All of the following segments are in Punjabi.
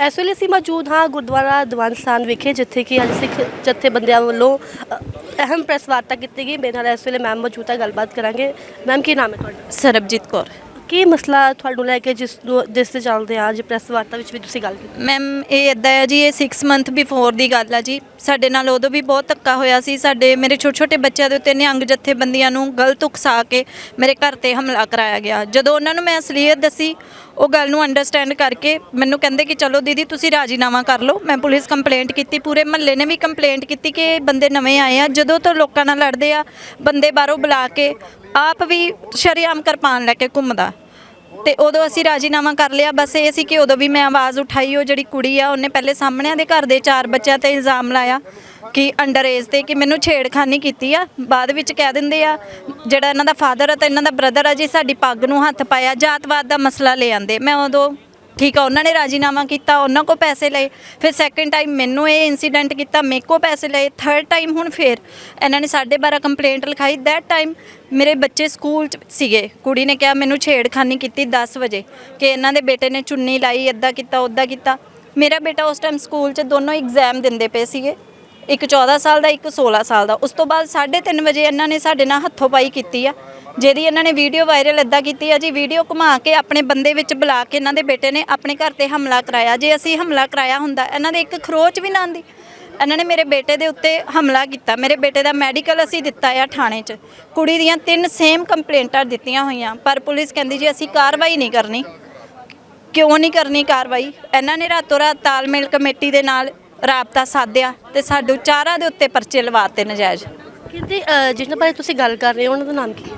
ਇਸ ਵੇਲੇ ਅਸੀਂ ਮੌਜੂਦ ਹਾਂ ਗੁਰਦੁਆਰਾ ਦੀਵਾਨ ਸਥਾਨ ਵਿਖੇ ਜਿੱਥੇ ਕਿ ਅੱਜ ਸਿੱਖ ਜਥੇਬੰਦੀਆਂ ਵੱਲੋਂ ਅ, ਅਹਿਮ ਪ੍ਰੈਸ ਵਾਰਤਾ ਕੀਤੀ ਗਈ। ਮੇਰੇ ਨਾਲ ਇਸ ਵੇਲੇ ਮੈਮ ਮੌਜੂਦ ਹੈ ਗੱਲਬਾਤ ਕਰਾਂਗੇ। ਮੈਮ ਕੀ ਨਾਮ ਹੈ ਤੁਹਾਡਾ? ਸਰਬਜੀਤ ਕੌਰ। ਕੀ ਮਸਲਾ ਤੁਹਾਨੂੰ ਲੈ ਕੇ ਜਿਸ ਨੂੰ, ਜਿਸ ਤੇ ਚੱਲਦੇ ਆ ਅੱਜ ਪ੍ਰੈਸ ਵਾਰਤਾ ਵਿੱਚ ਵੀ ਤੁਸੀਂ ਗੱਲ ਕੀਤੀ? ਮੈਮ ਇਹ ਇਦਾਂ ਹੈ ਜੀ, ਇਹ 6 ਮੰਥ ਬਿਫੋਰ ਦੀ ਗੱਲ ਆ ਜੀ। ਸਾਡੇ ਨਾਲ ਉਦੋਂ ਵੀ ਬਹੁਤ ਧੱਕਾ ਹੋਇਆ ਸੀ। ਸਾਡੇ, ਮੇਰੇ ਛੋਟੇ ਛੋਟੇ ਬੱਚਿਆਂ ਦੇ ਉੱਤੇ ਨਿਹੰਗ ਜਥੇਬੰਦੀਆਂ ਨੂੰ ਗਲਤ ਉਕਸਾ ਕੇ ਮੇਰੇ ਘਰ ਤੇ ਹਮਲਾ ਕਰਾਇਆ ਗਿਆ। ਜਦੋਂ ਉਹਨਾਂ ਨੂੰ ਮੈਂ ਅਸਲੀਅਤ ਦੱਸੀ, ਉਹ ਗੱਲ ਨੂੰ ਅੰਡਰਸਟੈਂਡ ਕਰਕੇ ਮੈਨੂੰ ਕਹਿੰਦੇ ਕਿ ਚਲੋ ਦੀਦੀ, ਤੁਸੀਂ ਰਾਜੀਨਾਮਾ ਕਰ ਲਓ। ਮੈਂ ਪੁਲਿਸ ਕੰਪਲੇਂਟ ਕੀਤੀ, ਪੂਰੇ ਮਹੱਲੇ ਨੇ ਵੀ ਕੰਪਲੇਂਟ ਕੀਤੀ ਕਿ ਇਹ ਬੰਦੇ ਨਵੇਂ ਆਏ ਆ। ਜਦੋਂ ਤੋਂ ਲੋਕਾਂ ਨਾਲ ਲੜਦੇ ਆ, ਬੰਦੇ ਬਾਹਰੋਂ ਬੁਲਾ ਕੇ ਆਪ ਵੀ ਸ਼ਰੇਆਮ ਕਿਰਪਾਨ ਲੈ ਕੇ ਘੁੰਮਦਾ। ਤੇ ਉਦੋਂ ਅਸੀਂ ਰਾਜੀਨਾਮਾ ਕਰ ਲਿਆ। ਬਸ ਇਹ ਸੀ ਕਿ ਉਦੋਂ ਵੀ ਮੈਂ ਆਵਾਜ਼ ਉਠਾਈ, ਉਹ ਜਿਹੜੀ ਕੁੜੀ ਆ, ਉਹਨੇ ਪਹਿਲੇ ਸਾਹਮਣਿਆਂ ਦੇ ਘਰ ਦੇ ਚਾਰ ਬੱਚਿਆਂ ਤੇ ਇਲਜ਼ਾਮ ਲਾਇਆ ਕਿ ਅੰਡਰ ਏਜ ਤੇ ਕਿ ਮੈਨੂੰ ਛੇੜਖਾਨੀ ਕੀਤੀ ਆ। ਬਾਅਦ ਵਿੱਚ ਕਹਿ ਦਿੰਦੇ ਆ, ਜਿਹੜਾ ਇਹਨਾਂ ਦਾ ਫਾਦਰ ਆ ਤੇ ਇਹਨਾਂ ਦਾ ਬ੍ਰਦਰ ਆ ਜੀ, ਸਾਡੀ ਪੱਗ ਨੂੰ ਹੱਥ ਪਾਇਆ ਜਾਤਵਾਦ ਦਾ ਮਸਲਾ ਲੈ ਆਂਦੇ। ਮੈਂ ਉਦੋਂ ਠੀਕ ਆ, ਉਹਨਾਂ ਨੇ ਰਾਜੀਨਾਮਾ ਕੀਤਾ, ਉਹਨਾਂ ਕੋ ਪੈਸੇ ਲਏ। ਫਿਰ ਸੈਕੰਡ ਟਾਈਮ ਮੈਨੂੰ ਇਹ ਇਨਸੀਡੈਂਟ ਕੀਤਾ, ਮੇਰੇ ਕੋ ਪੈਸੇ ਲਏ। ਥਰਡ ਟਾਈਮ ਹੁਣ ਫਿਰ ਇਹਨਾਂ ਨੇ 12:30 ਕੰਪਲੇਂਟ ਲਿਖਾਈ। ਦੈਟ ਟਾਈਮ ਮੇਰੇ ਬੱਚੇ ਸਕੂਲ ਚ ਸੀਗੇ। ਕੁੜੀ ਨੇ ਕਿਹਾ, ਮੈਨੂੰ ਛੇੜਖਾਨੀ ਕੀਤੀ 10 ਵਜੇ ਕਿ ਇਹਨਾਂ ਦੇ ਬੇਟੇ ਨੇ ਚੁੰਨੀ ਲਾਈ ਇੱਦਾਂ ਕੀਤਾ ਉੱਦਾਂ ਕੀਤਾ। ਮੇਰਾ ਬੇਟਾ ਉਸ ਟਾਈਮ ਸਕੂਲ ਚ ਦੋਨੋਂ ਐਗਜ਼ਾਮ ਦਿੰਦੇ ਪਏ ਸੀਗੇ। ਇੱਕ 14 ਸਾਲ ਦਾ, ਇੱਕ 16 ਸਾਲ ਦਾ। ਉਸ ਤੋਂ ਬਾਅਦ 3:30 ਵਜੇ ਇਹਨਾਂ ਨੇ ਸਾਡੇ ਨਾਲ ਹੱਥੋਂ ਪਾਈ ਕੀਤੀ ਆ, ਜਿਹਦੀ ਇਹਨਾਂ ਨੇ ਵੀਡੀਓ ਵਾਇਰਲ ਇੱਦਾਂ ਕੀਤੀ ਆ ਜੀ, ਵੀਡੀਓ ਘੁਮਾ ਕੇ ਆਪਣੇ ਬੰਦੇ ਵਿੱਚ ਬੁਲਾ ਕੇ ਇਹਨਾਂ ਦੇ ਬੇਟੇ ਨੇ ਆਪਣੇ ਘਰ ਤੇ ਹਮਲਾ ਕਰਾਇਆ। ਜੇ ਅਸੀਂ ਹਮਲਾ ਕਰਾਇਆ ਹੁੰਦਾ, ਇਹਨਾਂ ਦੇ ਇੱਕ ਖਰੋਚ ਵੀ ਨਾ ਆਂਦੀ ਇਹਨਾਂ ਨੇ ਮੇਰੇ ਬੇਟੇ ਦੇ ਉੱਤੇ ਹਮਲਾ ਕੀਤਾ। ਮੇਰੇ ਬੇਟੇ ਦਾ ਮੈਡੀਕਲ ਅਸੀਂ ਦਿੱਤਾ ਆ ਥਾਣੇ 'ਚ। ਕੁੜੀ ਦੀਆਂ ਤਿੰਨ ਸੇਮ ਕੰਪਲੇਂਟਾਂ ਦਿੱਤੀਆਂ ਹੋਈਆਂ। ਪਰ ਪੁਲਿਸ ਕਹਿੰਦੀ ਜੀ, ਅਸੀਂ ਕਾਰਵਾਈ ਨਹੀਂ ਕਰਨੀ। ਕਿਉਂ ਨਹੀਂ ਕਰਨੀ ਕਾਰਵਾਈ? ਇਹਨਾਂ ਨੇ ਰਾਤੋਂ ਰਾਤ ਤਾਲਮੇਲ ਕਮੇਟੀ ਦੇ ਨਾਲ ਰਾਬਤਾ ਸਾਧਿਆ ਤੇ ਸਾਡੇ ਚਾਰਾਂ ਦੇ ਉੱਤੇ ਪਰਚੇ ਲਵਾਤੇ ਨਜਾਇਜ਼। ਕਿੰਦੇ ਜਿਹਨਾਂ ਬਾਰੇ ਤੁਸੀਂ ਗੱਲ ਕਰ ਰਹੇ ਹੋ ਉਹਨਾਂ ਦਾ ਨਾਮ ਕੀ ਹੈ?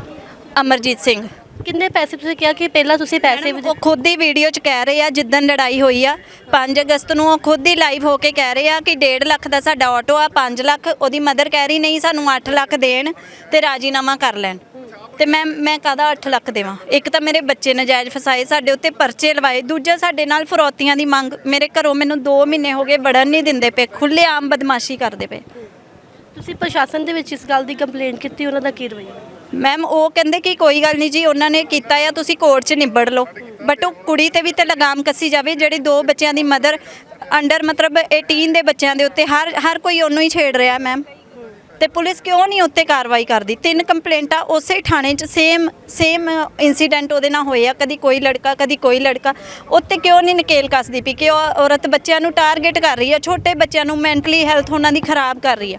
ਅਮਰਜੀਤ ਸਿੰਘ। ਕਿੰਨੇ ਪੈਸੇ ਤੁਸੀਂ ਕਿਹਾ ਕਿ ਪਹਿਲਾਂ ਤੁਸੀਂ ਪੈਸੇ ਉਹ ਖੁਦ ਹੀ ਵੀਡੀਓ 'ਚ ਕਹਿ ਰਹੇ ਆ ਜਿੱਦਣ ਲੜਾਈ ਹੋਈ ਆ 5 ਅਗਸਤ ਨੂੰ ਉਹ ਖੁਦ ਹੀ ਲਾਈਵ ਹੋ ਕੇ ਕਹਿ ਰਹੇ ਆ ਕਿ 1.5 ਲੱਖ ਦਾ ਸਾਡਾ ਆਟੋ ਆ 5 ਲੱਖ ਉਹਦੀ ਮਦਰ ਕਹਿ ਰਹੀ ਨਹੀਂ ਸਾਨੂੰ 8 ਲੱਖ ਦੇਣ ਤੇ ਰਾਜੀਨਾਮਾ ਕਰ ਲੈਣ। ਤੇ ਮੈਂ ਮੈਂ ਕਾਹਦਾ 8 ਲੱਖ ਦੇਵਾਂ? ਇੱਕ ਤਾਂ ਮੇਰੇ ਬੱਚੇ ਨਜਾਇਜ਼ ਫਸਾਏ ਸਾਡੇ ਉੱਤੇ ਪਰਚੇ ਲਵਾਏ ਦੂਜਾ ਸਾਡੇ ਨਾਲ ਫਰੌਤੀਆਂ ਦੀ ਮੰਗ ਮੇਰੇ ਘਰੋਂ ਮੈਨੂੰ 2 ਮਹੀਨੇ ਹੋ ਗਏ ਵੜਨ ਨਹੀਂ ਦਿੰਦੇ ਪਏ ਖੁੱਲੇ ਆਮ ਬਦਮਾਸ਼ੀ ਕਰਦੇ ਪਏ। ਤੁਸੀਂ ਪ੍ਰਸ਼ਾਸਨ ਦੇ ਵਿੱਚ ਇਸ ਗੱਲ ਦੀ ਕੰਪਲੇਂਟ ਕੀਤੀ ਉਹਨਾਂ ਦਾ ਕੀ ਰਵੱਈਆ? ਮੈਮ ਉਹ ਕਹਿੰਦੇ ਕਿ ਕੋਈ ਗੱਲ ਨਹੀਂ ਜੀ ਉਹਨਾਂ ਨੇ ਕੀਤਾ ਆ ਤੁਸੀਂ ਕੋਰਟ 'ਚ ਨਿਬੜ ਲਓ। ਬਟ ਉਹ ਕੁੜੀ ਤੇ ਵੀ ਤੇ ਲਗਾਮ ਕੱਸੀ ਜਾਵੇ ਜਿਹੜੇ ਦੋ ਬੱਚਿਆਂ ਦੀ ਮਦਰ ਅੰਡਰ ਮਤਲਬ 18 ਦੇ ਬੱਚਿਆਂ ਦੇ ਉੱਤੇ ਹਰ ਹਰ ਕੋਈ ਉਹਨੂੰ ਹੀ ਛੇੜ ਰਿਹਾ ਮੈਮ ਤੇ ਪੁਲਿਸ ਕਿਉਂ ਨਹੀਂ ਉੱਤੇ ਕਾਰਵਾਈ ਕਰਦੀ? ਤਿੰਨ ਕੰਪਲੇਂਟਾਂ ਉਸੇ ਥਾਣੇ 'ਚ ਸੇਮ ਸੇਮ ਇਨਸੀਡੈਂਟ ਉਹਦੇ ਨਾਲ ਹੋਏ ਆ, ਕਦੀ ਕੋਈ ਲੜਕਾ, ਕਦੀ ਕੋਈ ਲੜਕਾ। ਉੱਤੇ ਕਿਉਂ ਨਹੀਂ ਨਕੇਲ ਕੱਸਦੀ ਪਈ ਕਿ ਉਹ ਔਰਤ ਬੱਚਿਆਂ ਨੂੰ ਟਾਰਗੇਟ ਕਰ ਰਹੀ ਆ, ਛੋਟੇ ਬੱਚਿਆਂ ਨੂੰ ਮੈਂਟਲੀ ਹੈਲਥ ਉਹਨਾਂ ਦੀ ਖਰਾਬ ਕਰ ਰਹੀ ਆ?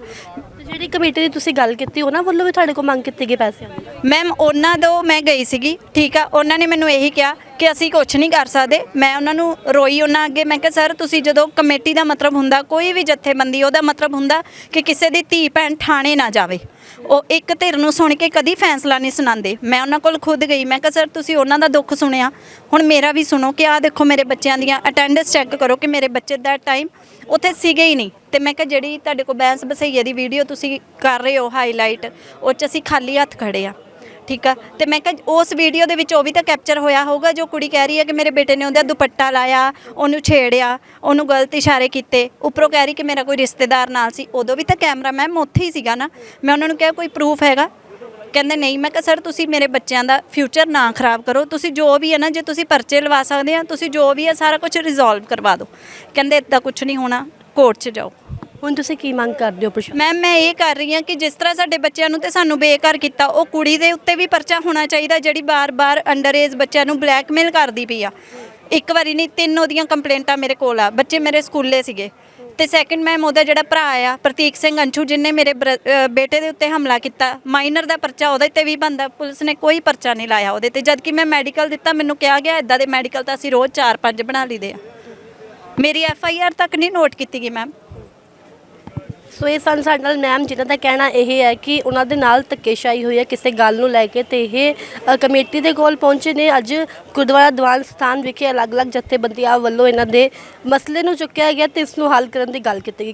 ਜਿਹੜੀ ਕਮੇਟੀ ਦੀ ਤੁਸੀਂ ਗੱਲ ਕੀਤੀ, ਉਹਨਾਂ ਵੱਲੋਂ ਵੀ ਤੁਹਾਡੇ ਕੋਲ ਮੰਗ ਕੀਤੀ ਗਈ ਪੈਸਿਆਂ ਦੀ? ਮੈਮ ਉਹਨਾਂ ਤੋਂ ਮੈਂ ਗਈ ਸੀਗੀ, ਠੀਕ ਆ? ਉਹਨਾਂ ਨੇ ਮੈਨੂੰ ਇਹੀ ਕਿਹਾ ਕਿ ਅਸੀਂ ਕੁਝ ਨਹੀਂ ਕਰ ਸਕਦੇ। ਮੈਂ ਉਹਨਾਂ ਨੂੰ ਰੋਈ ਉਹਨਾਂ ਅੱਗੇ, ਮੈਂ ਕਿਹਾ, ਸਰ, ਤੁਸੀਂ ਜਦੋਂ ਕਮੇਟੀ ਦਾ ਮਤਲਬ ਹੁੰਦਾ, ਕੋਈ ਵੀ ਜਥੇਬੰਦੀ, ਉਹਦਾ ਮਤਲਬ ਹੁੰਦਾ ਕਿ ਕਿਸੇ ਦੀ ਧੀ ਭੈਣ ਥਾਣੇ ਨਾ ਜਾਵੇ। ਉਹ ਇੱਕ ਧਿਰ ਨੂੰ ਸੁਣ ਕੇ ਕਦੀ ਫੈਸਲਾ ਨਹੀਂ ਸੁਣਾਉਂਦੇ। ਮੈਂ ਉਹਨਾਂ ਕੋਲ ਖੁਦ ਗਈ, ਮੈਂ ਕਿਹਾ, ਸਰ, ਤੁਸੀਂ ਉਹਨਾਂ ਦਾ ਦੁੱਖ ਸੁਣਿਆ? ਹੁਣ ਮੇਰਾ ਵੀ ਸੁਣੋ ਕਿ ਆਹ ਦੇਖੋ ਮੇਰੇ ਬੱਚਿਆਂ ਦੀਆਂ ਅਟੈਂਡੈਂਸ ਚੈੱਕ ਕਰੋ ਕਿ ਮੇਰੇ ਬੱਚੇ ਦਾ ਟਾਈਮ ਉੱਥੇ ਸੀਗੇ ਹੀ ਨਹੀਂ। ਤੇ ਮੈਂ ਕਿਹਾ, ਜਿਹੜੀ ਤੁਹਾਡੇ ਕੋਲ ਬੈਂਸ ਬਸਈਏ ਦੀ ਵੀਡੀਓ ਤੁਸੀਂ ਕਰ ਰਹੇ ਹੋ ਹਾਈਲਾਈਟ ਉਹ 'ਚ ਅਸੀਂ ਖਾਲੀ ਹੱਥ ਖੜੇ ਆ। ਠੀਕ ਆ? ਤੇ ਮੈਂ ਕਿਹਾ ਉਸ ਵੀਡੀਓ ਦੇ ਵਿੱਚ ਉਹ ਵੀ ਤਾਂ ਕੈਪਚਰ ਹੋਇਆ ਹੋਊਗਾ, ਜੋ ਕੁੜੀ ਕਹਿ ਰਹੀ ਹੈ ਕਿ ਮੇਰੇ ਬੇਟੇ ਨੇ ਉਹਦਾ ਦੁਪੱਟਾ ਲਾਇਆ, ਉਹਨੂੰ ਛੇੜਿਆ, ਉਹਨੂੰ ਗਲਤ ਇਸ਼ਾਰੇ ਕੀਤੇ, ਉੱਪਰੋਂ ਕਹਿ ਰਹੀ ਕਿ ਮੇਰਾ ਕੋਈ ਰਿਸ਼ਤੇਦਾਰ ਨਾਲ ਸੀ। ਉਦੋਂ ਵੀ ਤਾਂ ਕੈਮਰਾ ਮੈਮ ਉੱਥੇ ਹੀ ਸੀਗਾ ਨਾ। ਮੈਂ ਉਹਨਾਂ ਨੂੰ ਕਿਹਾ, ਕੋਈ ਪ੍ਰੂਫ ਹੈਗਾ? ਕਹਿੰਦੇ, ਨਹੀਂ। ਮੈਂ ਕਿਹਾ, ਸਰ, ਤੁਸੀਂ ਮੇਰੇ ਬੱਚਿਆਂ ਦਾ ਫਿਊਚਰ ਨਾ ਖਰਾਬ ਕਰੋ। ਤੁਸੀਂ ਜੋ ਵੀ ਹੈ ਨਾ, ਜੇ ਤੁਸੀਂ ਪਰਚੇ ਲਵਾ ਸਕਦੇ ਆ, ਤੁਸੀਂ ਜੋ ਵੀ ਹੈ, ਸਾਰਾ ਕੁਝ ਰਿਜ਼ੋਲਵ ਕਰਵਾ ਦਿਓ। ਕਹਿੰਦੇ ਇਦਾਂ ਕੁਝ ਨਹੀਂ ਹੋਣਾ ਕੋਰਟ 'ਚ ਜਾਓ। ਹੁਣ ਤੁਸੀਂ ਕੀ ਮੰਗ ਕਰਦੇ ਹੋ ਪ੍ਰਸ਼ਾਸਨ? ਮੈਮ ਮੈਂ ਇਹ ਕਰ ਰਹੀ ਹਾਂ ਕਿ ਜਿਸ ਤਰ੍ਹਾਂ ਸਾਡੇ ਬੱਚਿਆਂ ਨੂੰ ਤੇ ਸਾਨੂੰ ਬੇਘਰ ਕੀਤਾ ਉਹ ਕੁੜੀ ਦੇ ਉੱਤੇ ਵੀ ਪਰਚਾ ਹੋਣਾ ਚਾਹੀਦਾ ਜਿਹੜੀ ਬਾਰ-ਬਾਰ ਅੰਡਰ ਏਜ ਬੱਚਿਆਂ ਨੂੰ ਬਲੈਕਮੇਲ ਕਰਦੀ ਪਈ ਆ। ਇੱਕ ਵਾਰੀ ਨਹੀਂ ਤਿੰਨ ਉਹਦੀਆਂ ਕੰਪਲੇਂਟਾਂ ਮੇਰੇ ਕੋਲ ਆ। ਬੱਚੇ ਮੇਰੇ ਸਕੂਲੇ ਸੀਗੇ। ਤੇ ਸੈਕਿੰਡ ਮੈਮ ਉਹਦਾ ਜਿਹੜਾ ਭਰਾ ਆ ਪ੍ਰਤੀਕ ਸਿੰਘ ਅੰਸ਼ੂ ਜਿਨੇ ਮੇਰੇ ਬਰ- ਅ, ਬੇਟੇ ਦੇ ਉੱਤੇ ਹਮਲਾ ਕੀਤਾ ਮਾਈਨਰ ਦਾ ਪਰਚਾ ਉਹਦੇ ਤੇ ਵੀ ਬੰਦਾ ਪੁਲਿਸ ਨੇ ਕੋਈ ਪਰਚਾ ਨਹੀਂ ਲਾਇਆ ਉਹਦੇ ਤੇ। ਜਦ ਕਿ ਮੈਂ ਮੈਡੀਕਲ ਦਿੱਤਾ ਮੈਨੂੰ ਕਿਹਾ ਗਿਆ ਇਦਾਂ ਦੇ ਮੈਡੀਕਲ ਤਾਂ ਅਸੀਂ ਰੋਜ਼ 4-5 ਬਣਾ ਲਈਦੇ ਆ। ਮੇਰੀ ਐਫ ਆਈ ਆਰ ਤੱਕ ਨਹੀਂ ਨੋਟ ਕੀਤੀ ਗਈ ਮੈਮ ਸੋ ਇਹ ਸਨ ਸਾਡੇ ਨਾਲ ਮੈਮ ਜਿਨ੍ਹਾਂ ਦਾ ਕਹਿਣਾ ਇਹ ਹੈ ਕਿ ਉਹਨਾਂ ਦੇ ਨਾਲ ਧੱਕੇਸ਼ਾਹੀ ਹੋਈ ਹੈ ਕਿਸੇ ਗੱਲ ਨੂੰ ਲੈ ਕੇ ਤੇ ਇਹ ਅ, ਕਮੇਟੀ ਦੇ ਕੋਲ ਪਹੁੰਚੇ ਨੇ। ਅੱਜ ਗੁਰਦੁਆਰਾ ਦੀਵਾਨ ਸਥਾਨ ਵਿਖੇ ਅਲੱਗ-ਅਲੱਗ ਜਥੇਬੰਦੀਆਂ ਵੱਲੋਂ ਇਹਨਾਂ ਦੇ ਮਸਲੇ ਨੂੰ ਚੁੱਕਿਆ ਗਿਆ ਤੇ ਇਸ ਨੂੰ ਹੱਲ ਕਰਨ ਦੀ ਗੱਲ ਕੀਤੀ ਗਈ।